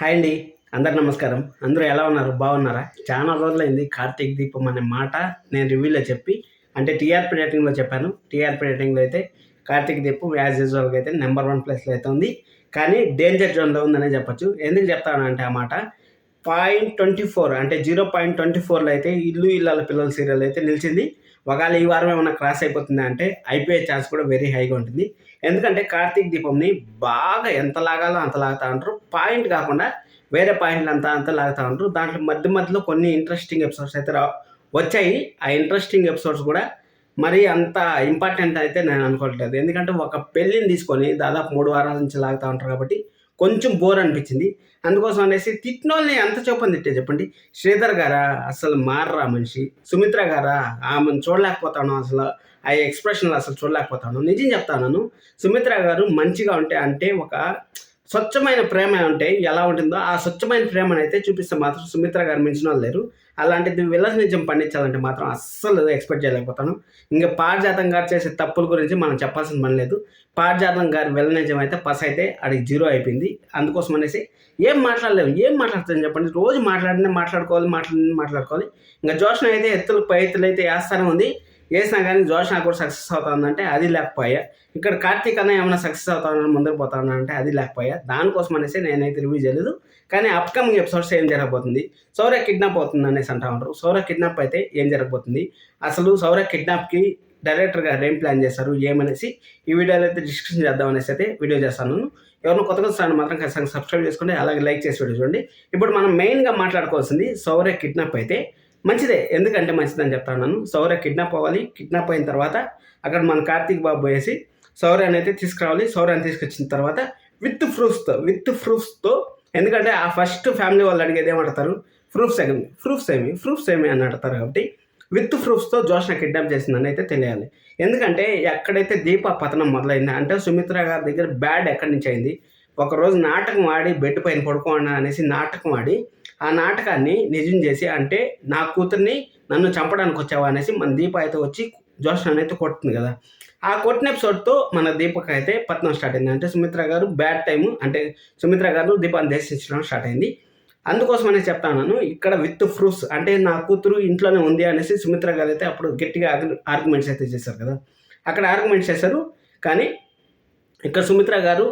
Hi అండి. అందరు నమస్కారం. అందరూ ఎలా ఉన్నారు? బాగున్నారా? చాలా రోజులైంది కార్తీక్ దీపం అనే మాట నేను రివ్యూలో చెప్పి అంటే టీఆర్పీ రేటింగ్లో చెప్పాను. టీఆర్పీ రేటింగ్లో అయితే కార్తీక్ దీపం యాజ్ యూజువల్గా అయితే నెంబర్ వన్ ప్లేస్లో అయితే ఉంది. కానీ డేంజర్ జోన్లో ఉందనే చెప్పొచ్చు. ఎందుకు చెప్తానంటే ఆ మాట పాయింట్ ట్వంటీ ఫోర్ అంటే జీరో పాయింట్ ట్వంటీ ఫోర్లో అయితే ఇల్లు ఇల్లాల పిల్లల సీరియల్ అయితే నిలిచింది. ఒకవేళ ఈ వారం ఏమైనా క్రాస్ అయిపోతుంది అంటే అయిపోయే ఛాన్స్ కూడా వెరీ హైగా ఉంటుంది. ఎందుకంటే కార్తీక్ దీపంని బాగా ఎంత లాగాలో అంత లాగుతా ఉంటారు. పాయింట్ కాకుండా వేరే పాయింట్లు అంతా అంత లాగుతూ ఉంటారు. దాంట్లో మధ్య మధ్యలో కొన్ని ఇంట్రెస్టింగ్ ఎపిసోడ్స్ అయితే రా వచ్చాయి. ఆ ఇంట్రెస్టింగ్ ఎపిసోడ్స్ కూడా మరి అంత ఇంపార్టెంట్ అయితే నేను అనుకోవట్లేదు. ఎందుకంటే ఒక పెళ్ళిని తీసుకొని దాదాపు మూడు వారాల నుంచి లాగుతూ ఉంటారు కాబట్టి కొంచెం బోర్ అనిపించింది. అందుకోసం అనేసి తిట్టినోళ్ళని ఎంత చెప్పని తిట్టే చెప్పండి. శ్రీధర్ గారా అసలు మారరా మనిషి. సుమిత్ర గారా ఆమెను చూడలేకపోతాను అసలు. ఆ ఎక్స్ప్రెషన్లు అసలు చూడలేకపోతాను. నిజం చెప్తాను సుమిత్ర గారు మంచిగా ఉంటే అంటే ఒక స్వచ్ఛమైన ప్రేమ ఉంటే ఎలా ఉంటుందో ఆ స్వచ్ఛమైన ప్రేమను అయితే చూపిస్తే మాత్రం సుమిత్ర గారు మించిన వాళ్ళు లేరు. అలాంటిది విలస్ నిజం పండించాలంటే మాత్రం అస్సలు ఎక్స్పెక్ట్ చేయలేకపోతాను. ఇంకా పారిజాతం గారు చేసే తప్పుల గురించి మనం చెప్పాల్సిన పని లేదు. పారిజాతం గారి విల నిజం అయితే పస్ అయితే అడిగి జీరో అయిపోయింది. అందుకోసం అనేసి ఏం మాట్లాడలేము ఏం మాట్లాడతాను చెప్పండి. రోజు మాట్లాడినా మాట్లాడుకోవాలి మాట్లాడినా మాట్లాడుకోవాలి. ఇంకా జోషన్ అయితే ఎత్తులు పై ఎత్తులు అయితే వేస్తానే ఉంది. వేసినా కానీ జోష్న కూడా సక్సెస్ అవుతుందంటే అది లేకపోయా. ఇక్కడ కార్తీక్ అన్న ఏమైనా సక్సెస్ అవుతానని ముందుకు పోతానంటే అది లేకపోయా. దానికోసం అనేసి నేనైతే రివ్యూ చేయలేదు. కానీ అప్కమింగ్ ఎపిసోడ్స్ ఏం జరగబోతుంది? సౌర్య కిడ్నాప్ అవుతుంది అనేసి అంటా ఉంటారు. సౌర్య కిడ్నాప్ అయితే ఏం జరగబోతుంది? అసలు సౌర్య కిడ్నాప్కి డైరెక్టర్ గారు ఏం ప్లాన్ చేశారు? ఏమనేసి ఈ వీడియోలో అయితే డిస్కషన్ చేద్దాం అనేసి అయితే వీడియో చేస్తాను. ఎవరిని కొత్తగా వస్తాను మాత్రం ఖచ్చితంగా సబ్స్క్రైబ్ చేసుకోండి. అలాగే లైక్ చేసి వీడియో చూడండి. ఇప్పుడు మనం మెయిన్గా మాట్లాడుకోవాల్సింది సౌర్య కిడ్నాప్ అయితే మంచిదే. ఎందుకంటే మంచిదని చెప్తాను సౌర్య కిడ్నాప్ అవ్వాలి. కిడ్నాప్ అయిన తర్వాత అక్కడ మన కార్తీక్ బాబు వేసి సౌర్యాన్ని అయితే తీసుకురావాలి. సౌర్యాన్ని తీసుకొచ్చిన తర్వాత విత్ ప్రూఫ్స్తో విత్ ప్రూఫ్స్తో ఎందుకంటే ఆ ఫస్ట్ ఫ్యామిలీ వాళ్ళు అడిగేది ఏమంటారు? ప్రూఫ్స్ ఏమి? ప్రూఫ్స్ ఏమి? ప్రూఫ్స్ ఏమి అని అడతారు కాబట్టి విత్ ప్రూఫ్స్తో జోష్న కిడ్నాప్ చేసిందని అయితే తెలియాలి. ఎందుకంటే ఎక్కడైతే దీప పతనం మొదలైంది అంటే సుమిత్ర గారి దగ్గర బ్యాడ్ ఎక్కడి నుంచి అయింది? ఒకరోజు నాటకం ఆడి బెడ్ పైన పడుకోండి అనేసి నాటకం ఆడి ఆ నాటకాన్ని నిజం చేసి అంటే నా కూతుర్ని నన్ను చంపడానికి వచ్చావా అనేసి మన దీప అయితే వచ్చి జోషన్ అయితే కొట్టింది కదా. ఆ కొట్టిన ఎపిసోడ్తో మన దీపక్ అయితే పత్నం స్టార్ట్ అయింది. అంటే సుమిత్ర గారు బ్యాడ్ టైం అంటే సుమిత్ర గారు దీపాన్ని దర్శించడం స్టార్ట్ అయింది. అందుకోసమనే చెప్తాను ఇక్కడ విత్ ప్రూఫ్స్ అంటే నా కూతురు ఇంట్లోనే ఉంది అనేసి సుమిత్ర గారు అయితే అప్పుడు గట్టిగా ఆర్గ్యుమెంట్స్ అయితే చేశారు కదా. అక్కడ ఆర్గ్యుమెంట్స్ చేశారు కానీ ఇక్కడ సుమిత్ర గారు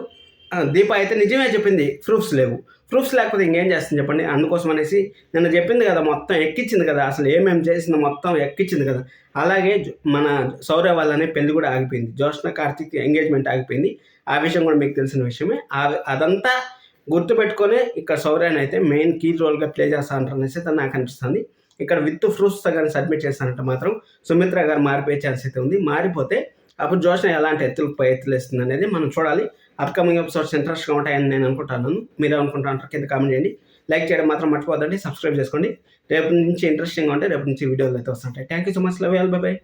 దీప అయితే నిజమే చెప్పింది ప్రూఫ్స్ లేవు. ప్రూఫ్స్ లేకపోతే ఇంకేం చేస్తుంది చెప్పండి? అందుకోసం అనేసి నిన్న చెప్పింది కదా మొత్తం ఎక్కించింది కదా అసలు ఏమేమి చేసింది మొత్తం ఎక్కించింది కదా. అలాగే మన సౌర్య వాళ్ళనే పెళ్ళి కూడా ఆగిపోయింది. జోష్న కార్తిక్ ఎంగేజ్మెంట్ ఆగిపోయింది. ఆ విషయం కూడా మీకు తెలిసిన విషయమే. అదంతా గుర్తుపెట్టుకొని ఇక్కడ సౌర్యని అయితే మెయిన్ కీ రోల్గా ప్లే చేస్తా అంటారు అనేసి నాకు అనిపిస్తుంది. ఇక్కడ విత్ ప్రూఫ్స్ కానీ సబ్మిట్ చేస్తానంటే మాత్రం సుమిత్ర గారు మారిపోయే ఛాన్స్ అయితే ఉంది. మారిపోతే అప్పుడు జోష్ణ ఎలాంటి ఎత్తులు ఎత్తులు వేస్తుంది అనేది మనం చూడాలి. అప్కమింగ్ ఎపిసోడ్స్ ఇంట్రెస్ట్గా ఉంటాయని నేను అనుకుంటాను. మీరు అనుకుంటారు కింద కామెంట్ చేయండి. లైక్ చేయడం మాత్రం మర్చిపోదండి సబ్స్క్రైబ్ చేసుకోండి. రేపు నుంచి ఇంట్రెస్టింగ్ ఉంటే రేపు నుంచి వీడియోలు అయితే వస్తుంటాయి. Thank you so much love bye bye.